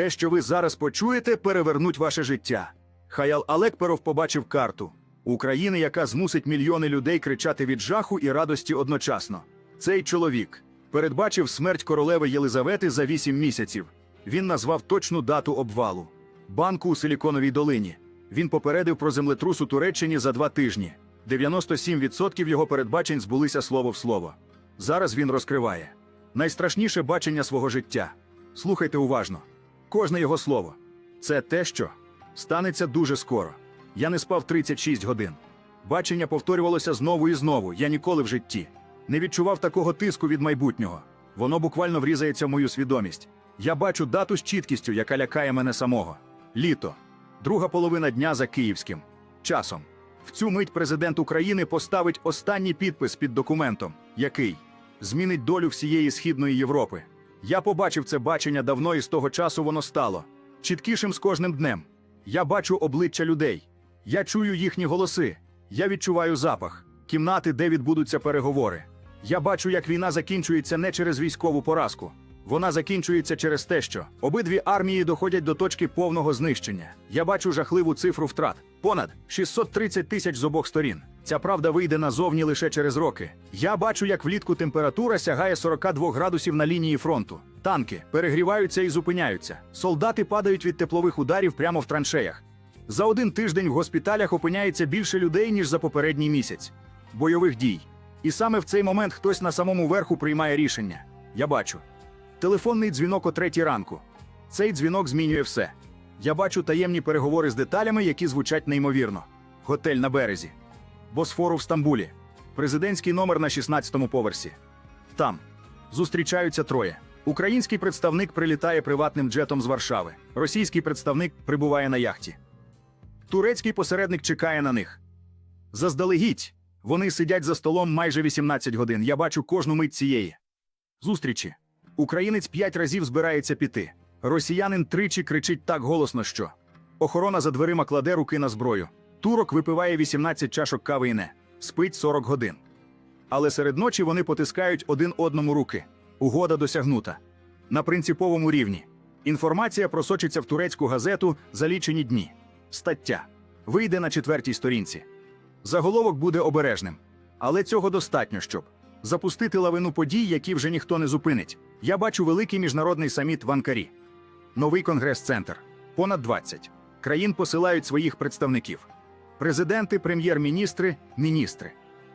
Те, що ви зараз почуєте, перевернуть ваше життя. Хаял Алекперов побачив карту України, яка змусить мільйони людей кричати від жаху і радості одночасно. Цей чоловік передбачив смерть королеви Єлизавети за вісім місяців. Він назвав точну дату обвалу банку у Силіконовій долині. Він попередив про землетрус у Туреччині за два тижні. 97% його передбачень збулися слово в слово. Зараз він розкриває найстрашніше бачення свого життя. Слухайте уважно. Кожне його слово. Це те, що станеться дуже скоро. Я не спав 36 годин. Бачення повторювалося знову і знову. Я ніколи в житті не відчував такого тиску від майбутнього. Воно буквально врізається в мою свідомість. Я бачу дату з чіткістю, яка лякає мене самого. Літо, друга половина дня за київським часом. В цю мить президент України поставить останній підпис під документом, який змінить долю всієї східної Європи. Я побачив це бачення давно, і з того часу воно стало чіткішим з кожним днем. Я бачу обличчя людей, я чую їхні голоси, я відчуваю запах, кімнати, де відбудуться переговори. Я бачу, як війна закінчується не через військову поразку. Вона закінчується через те, що обидві армії доходять до точки повного знищення. Я бачу жахливу цифру втрат понад 630 тисяч з обох сторін. Ця правда вийде назовні лише через роки. Я бачу, як влітку температура сягає 42 градусів на лінії фронту. Танки перегріваються і зупиняються. Солдати падають від теплових ударів прямо в траншеях. За один тиждень в госпіталях опиняється більше людей, ніж за попередній місяць. Бойових дій. І саме в цей момент хтось на самому верху приймає рішення. Я бачу. Телефонний дзвінок о третій ранку. Цей дзвінок змінює все. Я бачу таємні переговори з деталями, які звучать неймовірно. Готель на березі. Босфору в Стамбулі. Президентський номер на 16-му поверсі. Там зустрічаються троє. Український представник прилітає приватним джетом з Варшави. Російський представник прибуває на яхті. Турецький посередник чекає на них. Заздалегідь. Вони сидять за столом майже 18 годин. Я бачу кожну мить цієї. Зустрічі. Українець п'ять разів збирається піти. Росіянин тричі кричить так голосно, що охорона за дверима кладе руки на зброю. Турок випиває 18 чашок кави і не спить 40 годин. Але серед ночі вони потискають один одному руки. Угода досягнута. На принциповому рівні. Інформація просочиться в турецьку газету за лічені дні. Стаття вийде на четвертій сторінці. Заголовок буде обережним. Але цього достатньо, щоб запустити лавину подій, які вже ніхто не зупинить. Я бачу великий міжнародний саміт в Анкарі. Новий конгрес-центр. Понад 20. Країн посилають своїх представників. Президенти, прем'єр-міністри, міністри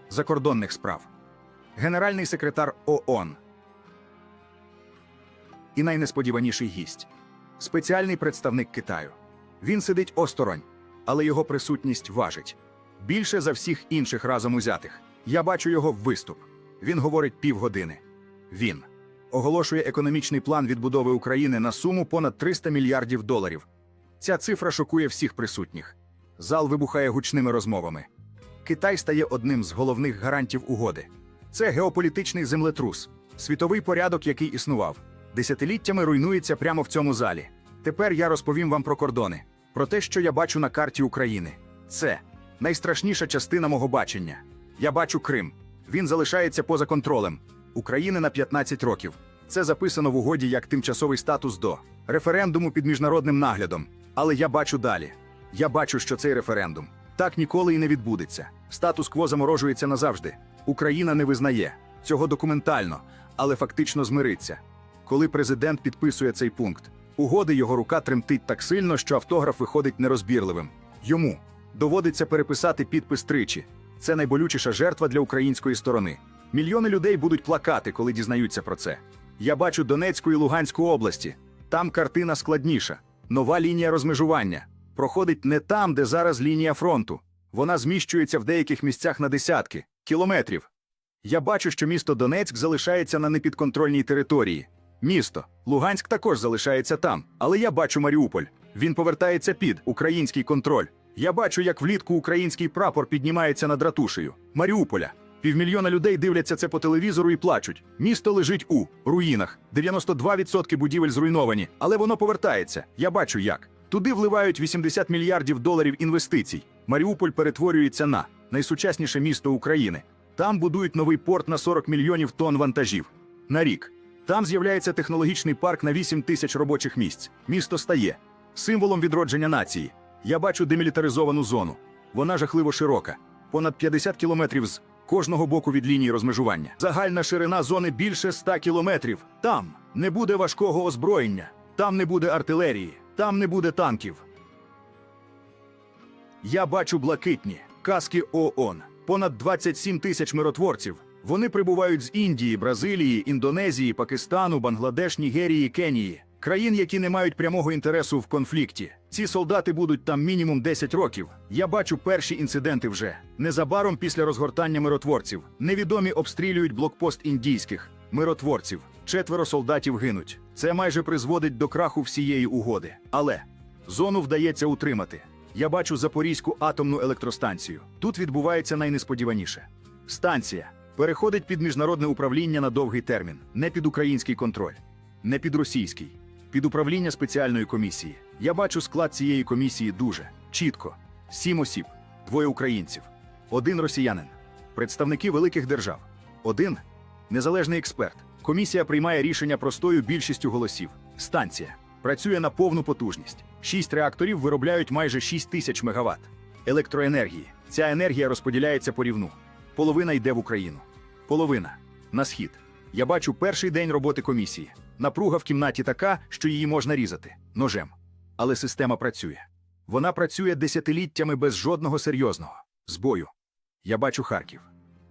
закордонних справ, генеральний секретар ООН. І найнесподіваніший гість спеціальний представник Китаю. Він сидить осторонь, але його присутність важить більше за всіх інших разом узятих. Я бачу його виступ. Він говорить півгодини. Він оголошує економічний план відбудови України на суму понад 300 мільярдів доларів. Ця цифра шокує всіх присутніх. Зал вибухає гучними розмовами. Китай стає одним з головних гарантів угоди. Це геополітичний землетрус, світовий порядок, який існував. Десятиліттями руйнується прямо в цьому залі. Тепер я розповім вам про кордони, про те, що я бачу на карті України. Це найстрашніша частина мого бачення. Я бачу Крим. Він залишається поза контролем України на 15 років. Це записано в угоді як тимчасовий статус до референдуму під міжнародним наглядом. Але я бачу далі. Я бачу, що цей референдум так ніколи і не відбудеться. Статус-кво заморожується назавжди. Україна не визнає цього документально, але фактично змириться. Коли президент підписує цей пункт, угоди його рука тремтить так сильно, що автограф виходить нерозбірливим. Йому доводиться переписати підпис тричі. Це найболючіша жертва для української сторони. Мільйони людей будуть плакати, коли дізнаються про це. Я бачу Донецьку і Луганську області. Там картина складніша. Нова лінія розмежування проходить не там, де зараз лінія фронту. Вона зміщується в деяких місцях на десятки кілометрів. Я бачу, що місто Донецьк залишається на непідконтрольній території. Місто Луганськ також залишається там, але я бачу Маріуполь. Він повертається під український контроль. Я бачу, як влітку український прапор піднімається над ратушею Маріуполя. Півмільйона людей дивляться це по телевізору і плачуть. Місто лежить у руїнах. 92% будівель зруйновані, але воно повертається. Я бачу як. Туди вливають 80 мільярдів доларів інвестицій. Маріуполь перетворюється на найсучасніше місто України. Там будують новий порт на 40 мільйонів тонн вантажів. На рік. Там з'являється технологічний парк на 8 тисяч робочих місць. Місто стає символом відродження нації. Я бачу демілітаризовану зону. Вона жахливо широка, понад 50 кілометрів з кожного боку від лінії розмежування. Загальна ширина зони більше 100 кілометрів. Там не буде важкого озброєння, там не буде артилерії, там не буде танків. Я бачу блакитні каски ООН. Понад 27 тисяч миротворців. Вони прибувають з Індії, Бразилії, Індонезії, Пакистану, Бангладеш, Нігерії, Кенії. Країн, які не мають прямого інтересу в конфлікті. Ці солдати будуть там мінімум 10 років. Я бачу перші інциденти вже. Незабаром після розгортання миротворців. Невідомі обстрілюють блокпост індійських миротворців. Четверо солдатів гинуть. Це майже призводить до краху всієї угоди. Але зону вдається утримати. Я бачу Запорізьку атомну електростанцію. Тут відбувається найнесподіваніше. Станція переходить під міжнародне управління на довгий термін, не під український контроль, не під російський, під управління спеціальної комісії. Я бачу склад цієї комісії дуже чітко: сім осіб, двоє українців, один росіянин, представники великих держав, один незалежний експерт. Комісія приймає рішення простою більшістю голосів. Станція працює на повну потужність. Шість реакторів виробляють майже 6 тисяч мегаватт електроенергії. Ця енергія розподіляється по рівну. Половина йде в Україну, половина на схід. Я бачу перший день роботи комісії. Напруга в кімнаті така, що її можна різати ножем. Але система працює. Вона працює десятиліттями без жодного серйозного збою. Я бачу Харків.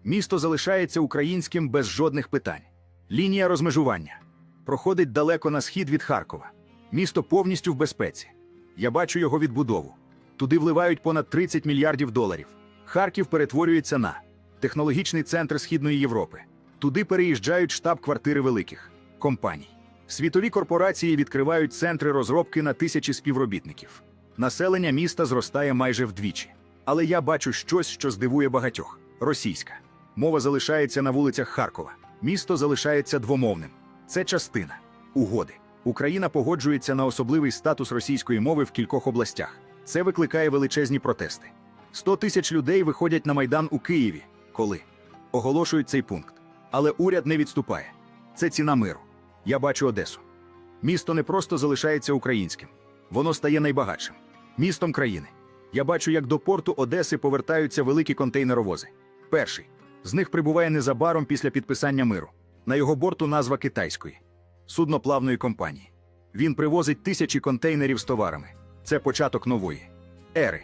Місто залишається українським без жодних питань. Лінія розмежування проходить далеко на схід від Харкова. Місто повністю в безпеці. Я бачу його відбудову. Туди вливають понад 30 мільярдів доларів. Харків перетворюється на технологічний центр Східної Європи. Туди переїжджають штаб-квартири великих компаній. Світові корпорації відкривають центри розробки на тисячі співробітників. Населення міста зростає майже вдвічі. Але я бачу щось, що здивує багатьох: російська. Мова залишається на вулицях Харкова. Місто залишається двомовним. Це частина угоди. Україна погоджується на особливий статус російської мови в кількох областях. Це викликає величезні протести. 100 тисяч людей виходять на майдан у Києві, коли оголошують цей пункт. Але уряд не відступає. Це ціна миру. Я бачу Одесу. Місто не просто залишається українським, воно стає найбагатшим містом країни. Я бачу, як до порту Одеси повертаються великі контейнеровози. Перший з них прибуває незабаром після підписання миру. На його борту назва китайської судноплавної компанії. Він привозить тисячі контейнерів з товарами. Це початок нової ери.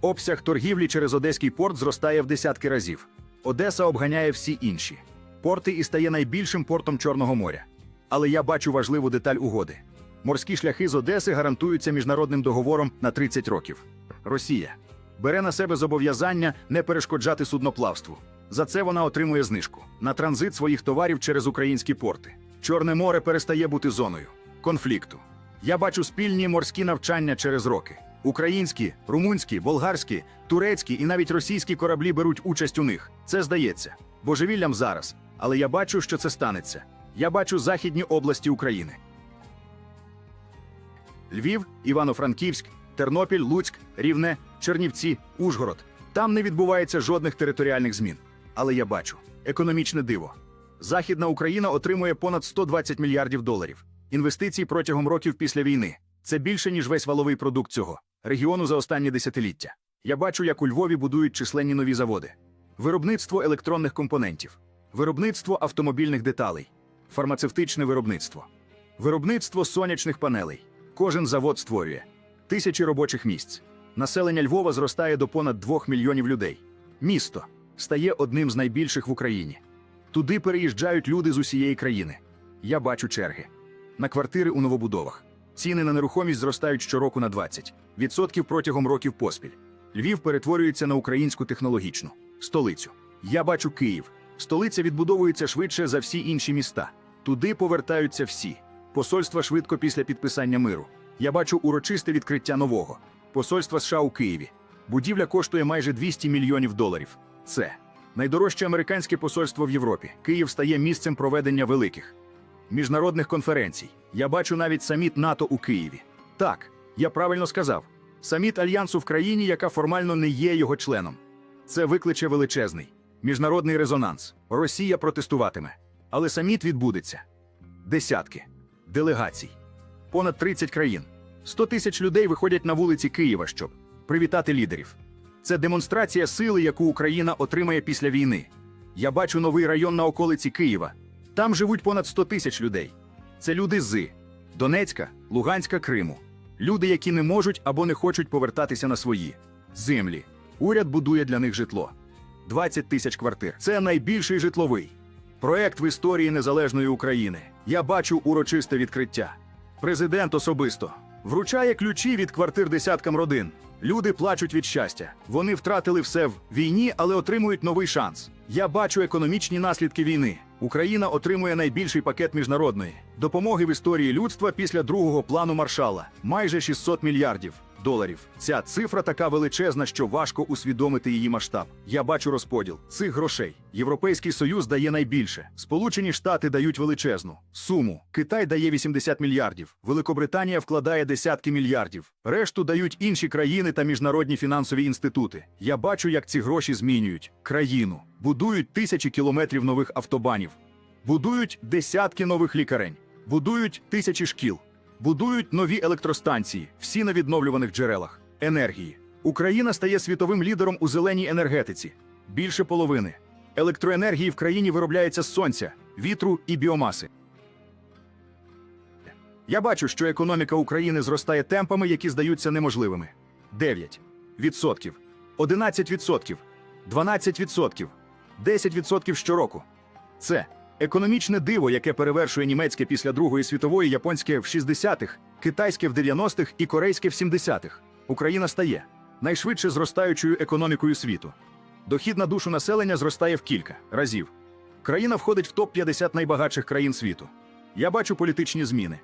Обсяг торгівлі через Одеський порт зростає в десятки разів. Одеса обганяє всі інші порти і стає найбільшим портом Чорного моря. Але я бачу важливу деталь угоди: морські шляхи з Одеси гарантуються міжнародним договором на 30 років. Росія бере на себе зобов'язання не перешкоджати судноплавству. За це вона отримує знижку на транзит своїх товарів через українські порти. Чорне море перестає бути зоною конфлікту. Я бачу спільні морські навчання через роки. Українські, румунські, болгарські, турецькі і навіть російські кораблі беруть участь у них. Це здається божевіллям зараз. Але я бачу, що це станеться. Я бачу західні області України. Львів, Івано-Франківськ, Тернопіль, Луцьк, Рівне, Чернівці, Ужгород. Там не відбувається жодних територіальних змін. Але я бачу економічне диво. Західна Україна отримує понад 120 мільярдів доларів інвестицій протягом років після війни. Це більше, ніж весь валовий продукт цього регіону за останні десятиліття. Я бачу, як у Львові будують численні нові заводи, виробництво електронних компонентів, виробництво автомобільних деталей, фармацевтичне виробництво, виробництво сонячних панелей. Кожен завод створює тисячі робочих місць. Населення Львова зростає до понад 2 мільйонів людей. Місто стає одним з найбільших в Україні. Туди переїжджають люди з усієї країни. Я бачу черги на квартири у новобудовах. Ціни на нерухомість зростають щороку на 20% протягом років поспіль. Львів перетворюється на українську технологічну столицю. Я бачу Київ. Столиця відбудовується швидше за всі інші міста. Туди повертаються всі. Посольства швидко після підписання миру. Я бачу урочисте відкриття нового посольства США у Києві. Будівля коштує майже 200 мільйонів доларів. Це найдорожче американське посольство в Європі. Київ стає місцем проведення великих міжнародних конференцій. Я бачу навіть саміт НАТО у Києві. Так, я правильно сказав: саміт альянсу в країні, яка формально не є його членом. Це викличе величезний міжнародний резонанс. Росія протестуватиме. Але саміт відбудеться. десятки, делегацій, понад 30 країн. 100 тисяч людей виходять на вулиці Києва, щоб привітати лідерів. Це демонстрація сили, яку Україна отримає після війни. Я бачу новий район на околиці Києва. Там живуть понад 100 тисяч людей. Це люди з Донецька, Луганська, Криму. Люди, які не можуть або не хочуть повертатися на свої землі. Уряд будує для них житло. 20 тисяч квартир. Це найбільший житловий проект в історії незалежної України. Я бачу урочисте відкриття. Президент особисто вручає ключі від квартир десяткам родин. Люди плачуть від щастя. Вони втратили все в війні, але отримують новий шанс. Я бачу економічні наслідки війни. Україна отримує найбільший пакет міжнародної допомоги в історії людства після другого плану Маршала майже 600 мільярдів доларів. Ця цифра така величезна, що важко усвідомити її масштаб. Я бачу розподіл цих грошей. Європейський союз дає найбільше. Сполучені Штати дають величезну суму. Китай дає 80 мільярдів. Великобританія вкладає десятки мільярдів. Решту дають інші країни та міжнародні фінансові інститути. Я бачу, як ці гроші змінюють країну, будують тисячі кілометрів нових автобанів, будують десятки нових лікарень, будують тисячі шкіл. Будують нові електростанції, всі на відновлюваних джерелах енергії. Україна стає світовим лідером у зеленій енергетиці. Більше половини електроенергії в країні виробляється з сонця, вітру і біомаси. Я бачу, що економіка України зростає темпами, які здаються неможливими: 9 відсотків, 11 відсотків, 12 відсотків, 10 відсотків щороку. Це Економічне диво, яке перевершує німецьке після Другої світової, японське в 60-х, китайське в 90-х і корейське в 70-х. Україна стає найшвидше зростаючою економікою світу. Дохід на душу населення зростає в кілька разів. Країна входить в топ-50 найбагатших країн світу. Я бачу політичні зміни.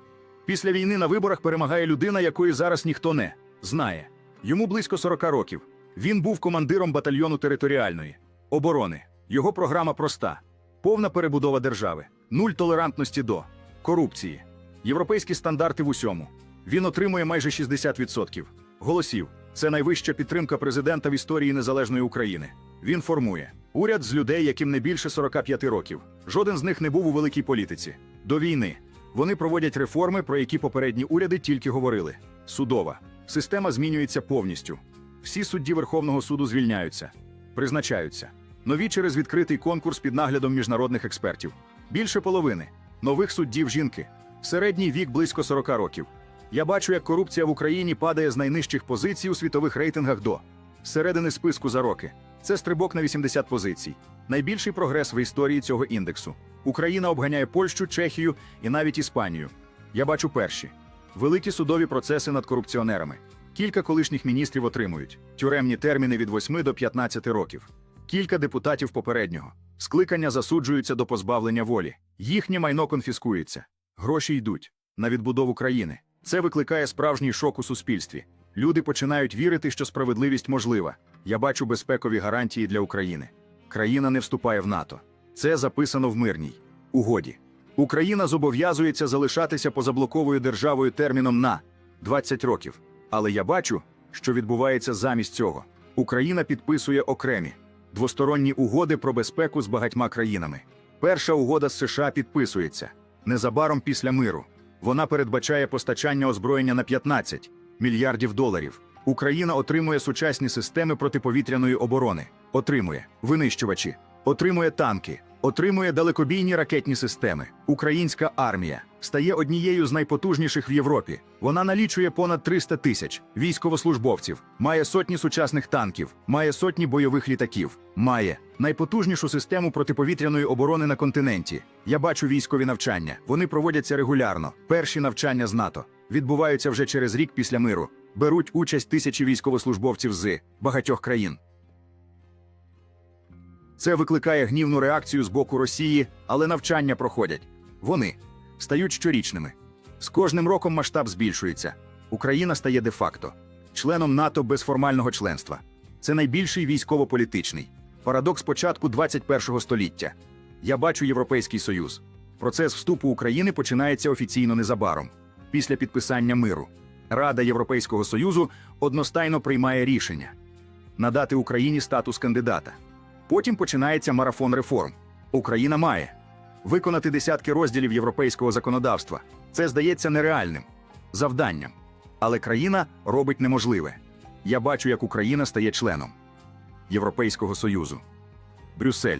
Після війни на виборах перемагає людина, якої зараз ніхто не знає. Йому близько 40 років. Він був командиром батальйону територіальної оборони. Його програма проста. Повна перебудова держави, нуль толерантності до корупції, європейські стандарти в усьому. Він отримує майже 60% голосів. Це найвища підтримка президента в історії незалежної України. Він формує уряд з людей, яким не більше 45 років. Жоден з них не був у великій політиці. До війни вони проводять реформи, про які попередні уряди тільки говорили. Судова система змінюється повністю. Всі судді Верховного суду звільняються, призначаються. Нові через відкритий конкурс під наглядом міжнародних експертів. Більше половини нових суддів жінки. Середній вік близько 40 років. Я бачу, як корупція в Україні падає з найнижчих позицій у світових рейтингах до середини списку за роки. Це стрибок на 80 позицій. Найбільший прогрес в історії цього індексу. Україна обганяє Польщу, Чехію і навіть Іспанію. Я бачу перші великі судові процеси над корупціонерами. Кілька колишніх міністрів отримують тюремні терміни від 8 до 15 років. Кілька депутатів попереднього скликання засуджуються до позбавлення волі. Їхнє майно конфіскується. Гроші йдуть на відбудову країни. Це викликає справжній шок у суспільстві. Люди починають вірити, що справедливість можлива. Я бачу безпекові гарантії для України. Країна не вступає в НАТО. Це записано в мирній угоді. Україна зобов'язується залишатися позаблоковою державою терміном на 20 років. Але я бачу, що відбувається замість цього. Україна підписує окремі двосторонні угоди про безпеку з багатьма країнами. Перша угода з США підписується незабаром після миру. Вона передбачає постачання озброєння на 15 мільярдів доларів. Україна отримує сучасні системи протиповітряної оборони, отримує винищувачі, отримує танки, отримує далекобійні ракетні системи. Українська армія стає однією з найпотужніших в Європі. Вона налічує понад 300 тисяч військовослужбовців, має сотні сучасних танків, має сотні бойових літаків, має найпотужнішу систему протиповітряної оборони на континенті. Я бачу військові навчання. Вони проводяться регулярно. Перші навчання з НАТО відбуваються вже через рік після миру. Беруть участь тисячі військовослужбовців з багатьох країн. Це викликає гнівну реакцію з боку Росії, але навчання проходять. Вони стають щорічними. З кожним роком масштаб збільшується. Україна стає де-факто членом НАТО без формального членства. Це найбільший військово-політичний парадокс початку 21-го століття. Я бачу Європейський Союз. Процес вступу України починається офіційно незабаром. Після підписання миру. Рада Європейського Союзу одностайно приймає рішення надати Україні статус кандидата. Потім починається марафон реформ. Україна має виконати десятки розділів європейського законодавства. Це здається нереальним завданням. Але країна робить неможливе. Я бачу, як Україна стає членом Європейського Союзу. Брюссель.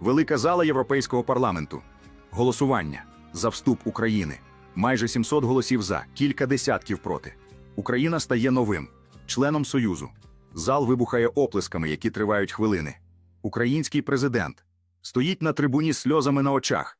Велика зала Європейського парламенту. Голосування за вступ України. Майже 700 голосів за, кілька десятків проти. Україна стає новим членом Союзу. Зал вибухає оплесками, які тривають хвилини. Український президент стоїть на трибуні сльозами на очах.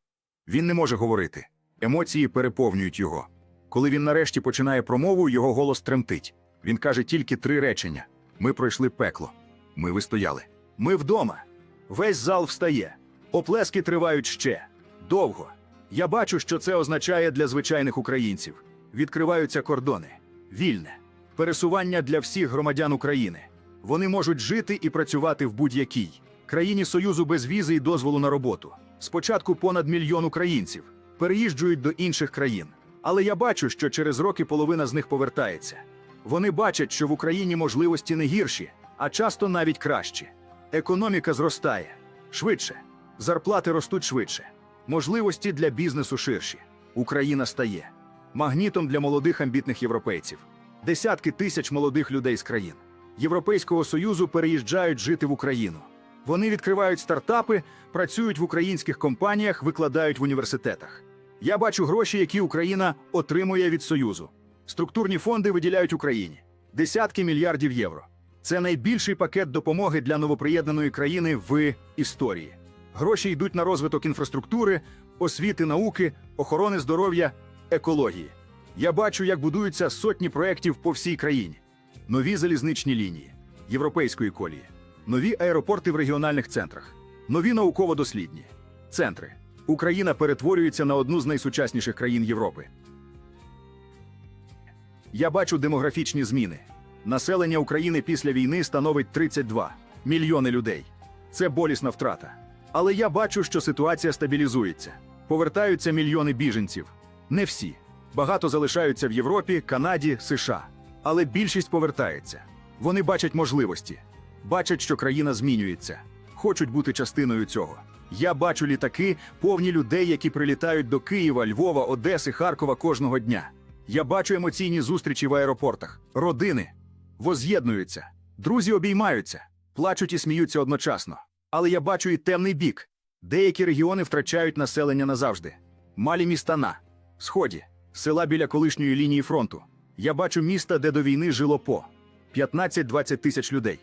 Він не може говорити. Емоції переповнюють його. Коли він нарешті починає промову, його голос тремтить. Він каже тільки три речення: ми пройшли пекло. Ми вистояли. Ми вдома. Весь зал встає. Оплески тривають ще довго. Я бачу, що це означає для звичайних українців. Відкриваються кордони, вільне пересування для всіх громадян України. Вони можуть жити і працювати в будь-якій країні Союзу без візи і дозволу на роботу. Спочатку понад мільйон українців переїжджують до інших країн. Але я бачу, що через роки половина з них повертається. Вони бачать, що в Україні можливості не гірші, а часто навіть кращі. Економіка зростає швидше, зарплати ростуть швидше, можливості для бізнесу ширші. Україна стає магнітом для молодих амбітних європейців. Десятки тисяч молодих людей з країн Європейського Союзу переїжджають жити в Україну. Вони відкривають стартапи, працюють в українських компаніях, викладають в університетах. Я бачу гроші, які Україна отримує від Союзу. Структурні фонди виділяють Україні десятки мільярдів євро. Це найбільший пакет допомоги для новоприєднаної країни в історії. Гроші йдуть на розвиток інфраструктури, освіти, науки, охорони здоров'я, екології. Я бачу, як будуються сотні проєктів по всій країні: нові залізничні лінії, європейської колії, нові аеропорти в регіональних центрах, нові науково-дослідні центри. Україна перетворюється на одну з найсучасніших країн Європи. Я бачу демографічні зміни. Населення України після війни становить 32 мільйони людей. Це болісна втрата. Але я бачу, що ситуація стабілізується. Повертаються мільйони біженців. Не всі. Багато залишаються в Європі, Канаді, США. Але більшість повертається. Вони бачать можливості, бачать, що країна змінюється, хочуть бути частиною цього. Я бачу літаки, повні людей, які прилітають до Києва, Львова, Одеси, Харкова кожного дня. Я бачу емоційні зустрічі в аеропортах, родини воз'єднуються, друзі обіймаються, плачуть і сміються одночасно. Але я бачу і темний бік. Деякі регіони втрачають населення назавжди. Малі міста на сході, села біля колишньої лінії фронту. Я бачу міста, де до війни жило по 15-20 тисяч людей.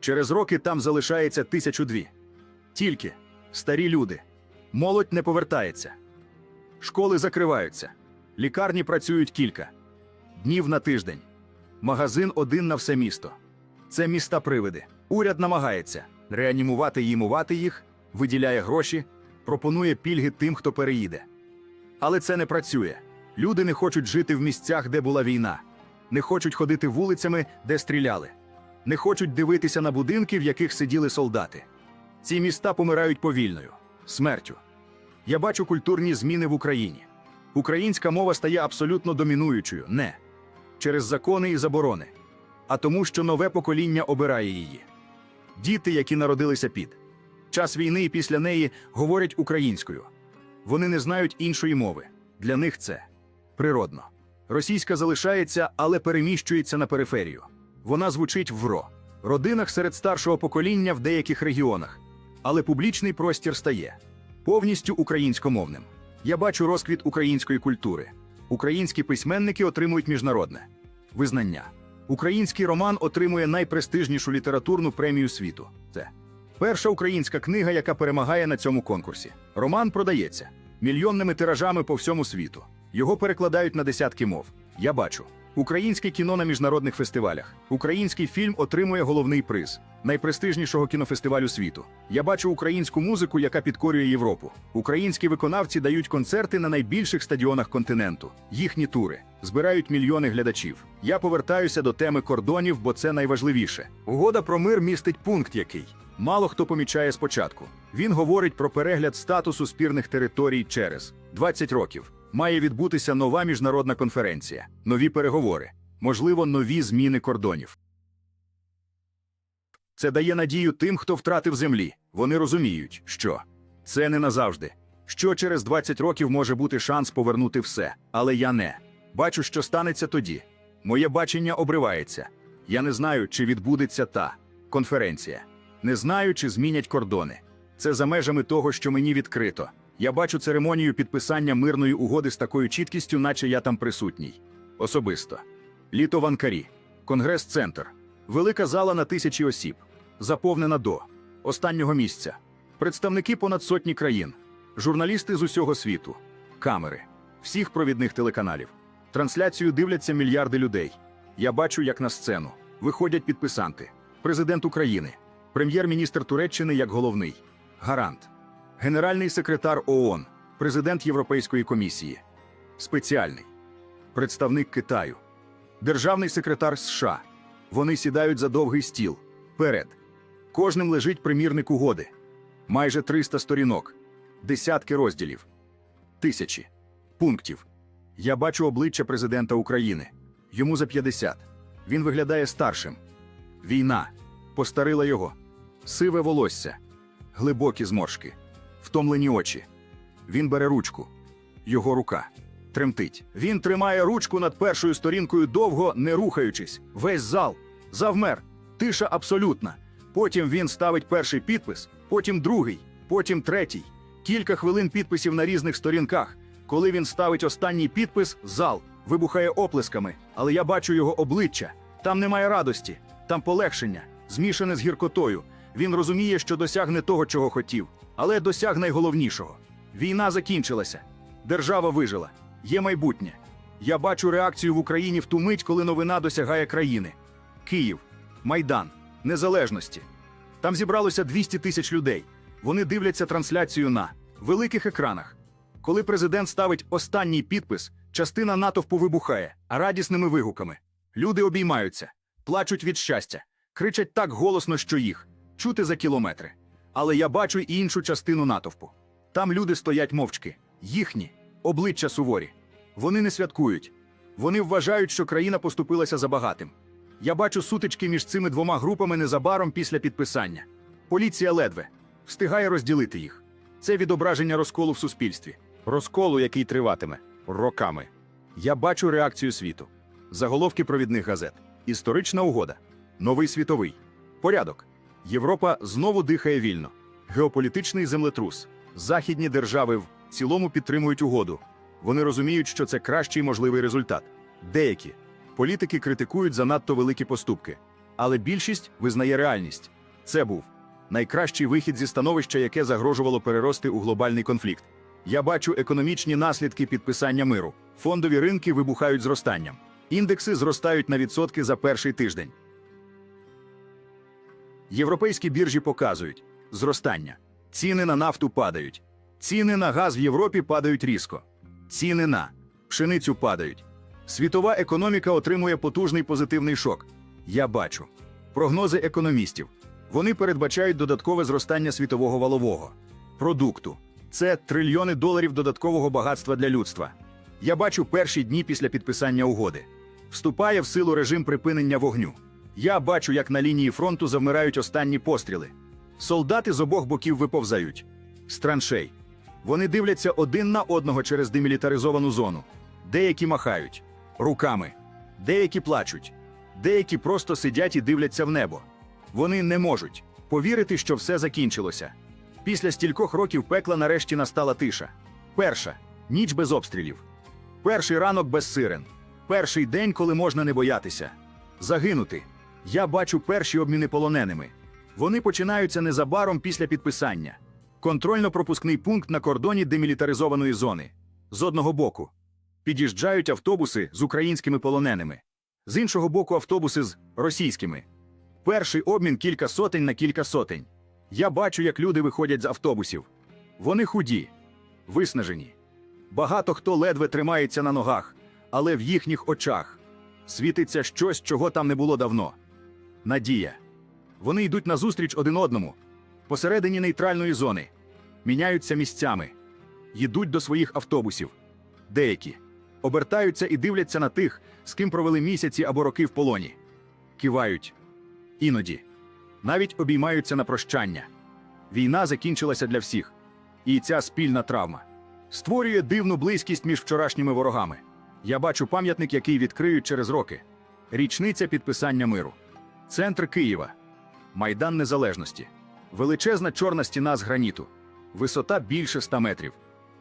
Через роки там залишається тисячу дві. Тільки старі люди. Молодь не повертається. Школи закриваються. Лікарні працюють кілька днів на тиждень. Магазин один на все місто. Це міста привиди. Уряд намагається реанімувати і імувати їх, виділяє гроші, пропонує пільги тим, хто переїде. Але це не працює. Люди не хочуть жити в місцях, де була війна, не хочуть ходити вулицями, де стріляли, не хочуть дивитися на будинки, в яких сиділи солдати. Ці міста помирають повільною, смертю. Я бачу культурні зміни в Україні. Українська мова стає абсолютно домінуючою, не через закони і заборони, а тому, що нове покоління обирає її. Діти, які народилися під час війни і після неї, говорять українською. Вони не знають іншої мови. Для них це природно. Російська залишається, але переміщується на периферію. Вона звучить в РО, родинах серед старшого покоління в деяких регіонах. Але публічний простір стає повністю українськомовним. Я бачу розквіт української культури. Українські письменники отримують міжнародне визнання. Український роман отримує найпрестижнішу літературну премію світу. Це перша українська книга, яка перемагає на цьому конкурсі. Роман продається мільйонними тиражами по всьому світу. Його перекладають на десятки мов. Я бачу. Українське кіно на міжнародних фестивалях. Український фільм отримує головний приз найпрестижнішого кінофестивалю світу. Я бачу українську музику, яка підкорює Європу. Українські виконавці дають концерти на найбільших стадіонах континенту. Їхні тури збирають мільйони глядачів. Я повертаюся до теми кордонів, бо це найважливіше. Угода про мир містить пункт, який мало хто помічає спочатку. Він говорить про перегляд статусу спірних територій через 20 років. Має відбутися нова міжнародна конференція, нові переговори, можливо, нові зміни кордонів. Це дає надію тим, хто втратив землі. Вони розуміють, що це не назавжди. що через 20 років може бути шанс повернути все, але я не. Бачу, що станеться тоді. Моє бачення обривається. Я не знаю, чи відбудеться та конференція. Не знаю, чи змінять кордони. Це за межами того, що мені відкрито. Я бачу церемонію підписання мирної угоди з такою чіткістю, наче я там присутній. Особисто. Літо в Анкарі. Конгрес-центр. Велика зала на тисячі осіб. Заповнена до останнього місця. Представники понад сотні країн, журналісти з усього світу, камери, всіх провідних телеканалів. Трансляцію дивляться мільярди людей. Я бачу, як на сцену виходять підписанти, президент України, прем'єр-міністр Туреччини як головний, гарант, генеральний секретар ООН, президент Європейської комісії, спеціальний, представник Китаю, державний секретар США. Вони сідають за довгий стіл. Перед кожним лежить примірник угоди, майже 300 сторінок, десятки розділів, тисячі пунктів. Я бачу обличчя президента України. Йому за 50. Він виглядає старшим. Війна постарила його. Сиве волосся, глибокі зморшки, втомлені очі. Він бере ручку. Його рука тремтить. Він тримає ручку над першою сторінкою довго, не рухаючись. Весь зал завмер. Тиша абсолютна. Потім він ставить перший підпис, потім другий, потім третій. Кілька хвилин підписів на різних сторінках. Коли він ставить останній підпис, зал вибухає оплесками, але я бачу його обличчя. Там немає радості, там полегшення, змішане з гіркотою. Він розуміє, що досягне того, чого хотів, але досяг найголовнішого. Війна закінчилася, держава вижила, є майбутнє. Я бачу реакцію в Україні в ту мить, коли новина досягає країни. Київ, Майдан, Незалежності. Там зібралося 200 тисяч людей. Вони дивляться трансляцію на великих екранах. Коли президент ставить останній підпис, частина натовпу вибухає, а радісними вигуками. Люди обіймаються, плачуть від щастя, кричать так голосно, що їх чути за кілометри. Але я бачу і іншу частину натовпу. Там люди стоять мовчки, їхні обличчя суворі. Вони не святкують. Вони вважають, що країна поступилася забагатим. Я бачу сутички між цими двома групами незабаром після підписання. Поліція ледве встигає розділити їх. Це відображення розколу в суспільстві, розколу, який триватиме роками. Я бачу реакцію світу, заголовки провідних газет, історична угода, новий світовий порядок. Європа знову дихає вільно. Геополітичний землетрус. Західні держави в цілому підтримують угоду. Вони розуміють, що це кращий можливий результат. Деякі політики критикують занадто великі поступки, але більшість визнає реальність. Це був найкращий вихід зі становища, яке загрожувало перерости у глобальний конфлікт. Я бачу економічні наслідки підписання миру. Фондові ринки вибухають зростанням. Індекси зростають на відсотки за перший тиждень. Європейські біржі показують зростання. Ціни на нафту падають. Ціни на газ в Європі падають різко. Ціни на пшеницю падають. Світова економіка отримує потужний позитивний шок. Я бачу. Прогнози економістів. Вони передбачають додаткове зростання світового валового продукту. Це трильйони доларів додаткового багатства для людства. Я бачу перші дні після підписання угоди. Вступає в силу режим припинення вогню. Я бачу, як на лінії фронту завмирають останні постріли. Солдати з обох боків виповзають з траншей. Вони дивляться один на одного через демілітаризовану зону. Деякі махають руками, деякі плачуть, деякі просто сидять і дивляться в небо. Вони не можуть повірити, що все закінчилося. Після стількох років пекла нарешті настала тиша. Перша ніч без обстрілів. Перший ранок без сирен. Перший день, коли можна не боятися. Загинути. Я бачу перші обміни полоненими. Вони починаються незабаром після підписання. Контрольно-пропускний пункт на кордоні демілітаризованої зони. З одного боку під'їжджають автобуси з українськими полоненими, з іншого боку, автобуси з російськими. Перший обмін кілька сотень на кілька сотень. Я бачу, як люди виходять з автобусів. Вони худі, виснажені. Багато хто ледве тримається на ногах, але в їхніх очах світиться щось, чого там не було давно. Надія. Вони йдуть назустріч один одному, посередині нейтральної зони, міняються місцями, їдуть до своїх автобусів. Деякі обертаються і дивляться на тих, з ким провели місяці або роки в полоні. Кивають. Іноді навіть обіймаються на прощання. Війна закінчилася для всіх. І ця спільна травма створює дивну близькість між вчорашніми ворогами. Я бачу пам'ятник, який відкриють через роки. Річниця підписання миру. Центр Києва. Майдан Незалежності. Величезна чорна стіна з граніту. Висота більше 100 метрів.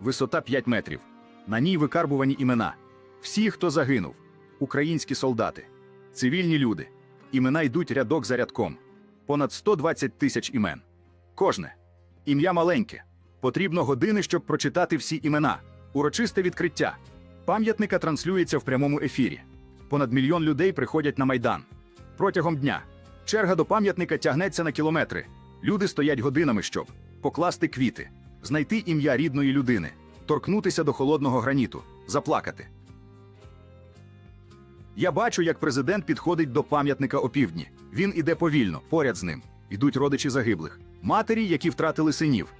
Висота 5 метрів. На ній викарбувані імена. Всі, хто загинув. Українські солдати. Цивільні люди. Імена йдуть рядок за рядком. Понад 120 тисяч імен. Кожне. Ім'я маленьке. Потрібно години, щоб прочитати всі імена. Урочисте відкриття. Пам'ятника транслюється в прямому ефірі. Понад мільйон людей приходять на майдан. Протягом дня черга до пам'ятника тягнеться на кілометри. Люди стоять годинами, щоб покласти квіти, знайти ім'я рідної людини, торкнутися до холодного граніту, заплакати. Я бачу, як президент підходить до пам'ятника опівдні. Він іде повільно, поряд з ним. Йдуть родичі загиблих, матері, які втратили синів,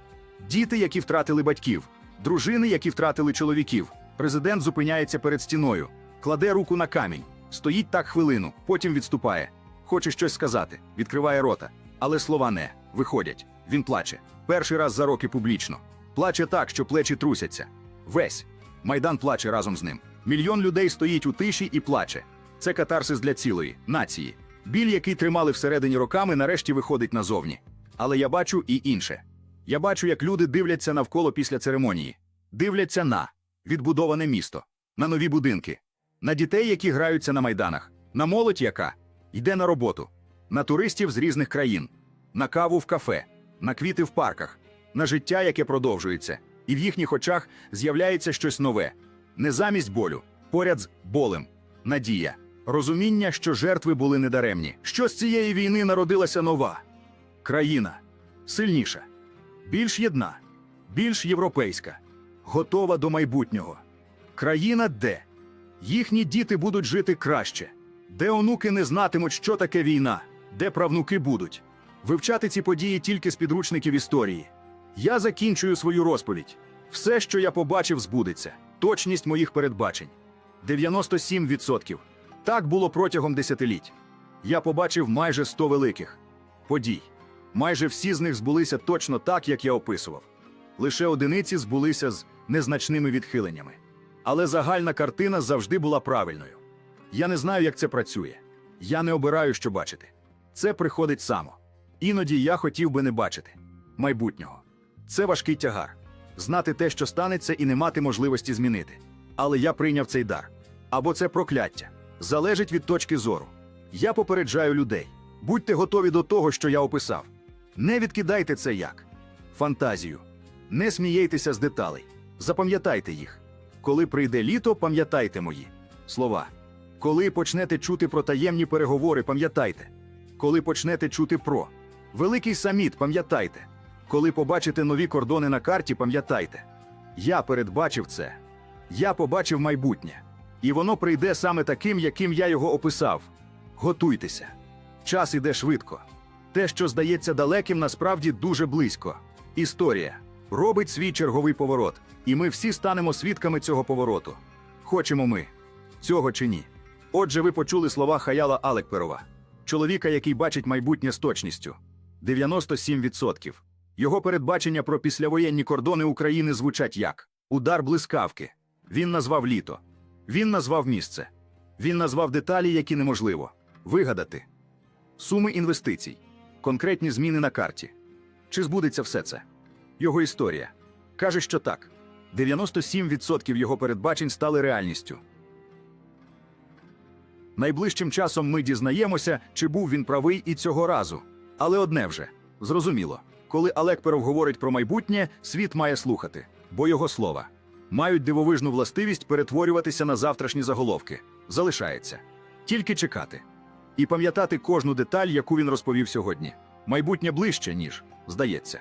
діти, які втратили батьків, дружини, які втратили чоловіків. Президент зупиняється перед стіною, кладе руку на камінь, стоїть так хвилину, потім відступає. Хоче щось сказати, відкриває рота, але слова не виходять. Він плаче. Перший раз за роки публічно. Плаче так, що плечі трусяться. Весь майдан плаче разом з ним. Мільйон людей стоїть у тиші і плаче. Це катарсис для цілої нації. Біль, який тримали всередині роками, нарешті виходить назовні. Але я бачу і інше. Я бачу, як люди дивляться навколо після церемонії, дивляться на відбудоване місто, на нові будинки, на дітей, які граються на майданах, на молодь, яка йде на роботу, на туристів з різних країн, на каву в кафе, на квіти в парках, на життя, яке продовжується, і в їхніх очах з'являється щось нове, не замість болю, поряд з болем, надія, розуміння, що жертви були недаремні, що з цієї війни народилася нова? Країна, сильніша, більш єдна, більш європейська, готова до майбутнього. Країна, де їхні діти будуть жити краще, де онуки не знатимуть, що таке війна, де правнуки будуть вивчати ці події тільки з підручників історії. Я закінчую свою розповідь. Все, що я побачив, збудеться. Точність моїх передбачень 97%. Так було протягом десятиліть. Я побачив майже 100 великих подій. Майже всі з них збулися точно так, як я описував. Лише одиниці збулися з незначними відхиленнями. Але загальна картина завжди була правильною. Я не знаю, як це працює. Я не обираю, що бачити. Це приходить само. Іноді я хотів би не бачити майбутнього. Це важкий тягар знати те, що станеться, і не мати можливості змінити. Але я прийняв цей дар. Або це прокляття залежить від точки зору. Я попереджаю людей. Будьте готові до того, що я описав. Не відкидайте це як фантазію. Не смієйтеся з деталей. Запам'ятайте їх. Коли прийде літо, пам'ятайте мої слова. Коли почнете чути про таємні переговори, пам'ятайте. Коли почнете чути про великий саміт, пам'ятайте. Коли побачите нові кордони на карті, пам'ятайте. Я передбачив це. Я побачив майбутнє. І воно прийде саме таким, яким я його описав. Готуйтеся. Час іде швидко. Те, що здається далеким, насправді дуже близько. Історія робить свій черговий поворот, і ми всі станемо свідками цього повороту. Хочемо ми цього чи ні. Отже, ви почули слова Хаяла Алекперова, чоловіка, який бачить майбутнє з точністю 97%. Його передбачення про післявоєнні кордони України звучать як удар блискавки. Він назвав літо, він назвав місце, він назвав деталі, які неможливо вигадати, суми інвестицій, конкретні зміни на карті. Чи збудеться все це? Його історія каже, що так: 97% його передбачень стали реальністю. Найближчим часом ми дізнаємося, чи був він правий і цього разу. Але одне вже зрозуміло, коли Алекперов говорить про майбутнє, світ має слухати, бо його слова мають дивовижну властивість перетворюватися на завтрашні заголовки. Залишається тільки чекати і пам'ятати кожну деталь, яку він розповів сьогодні. Майбутнє ближче, ніж здається.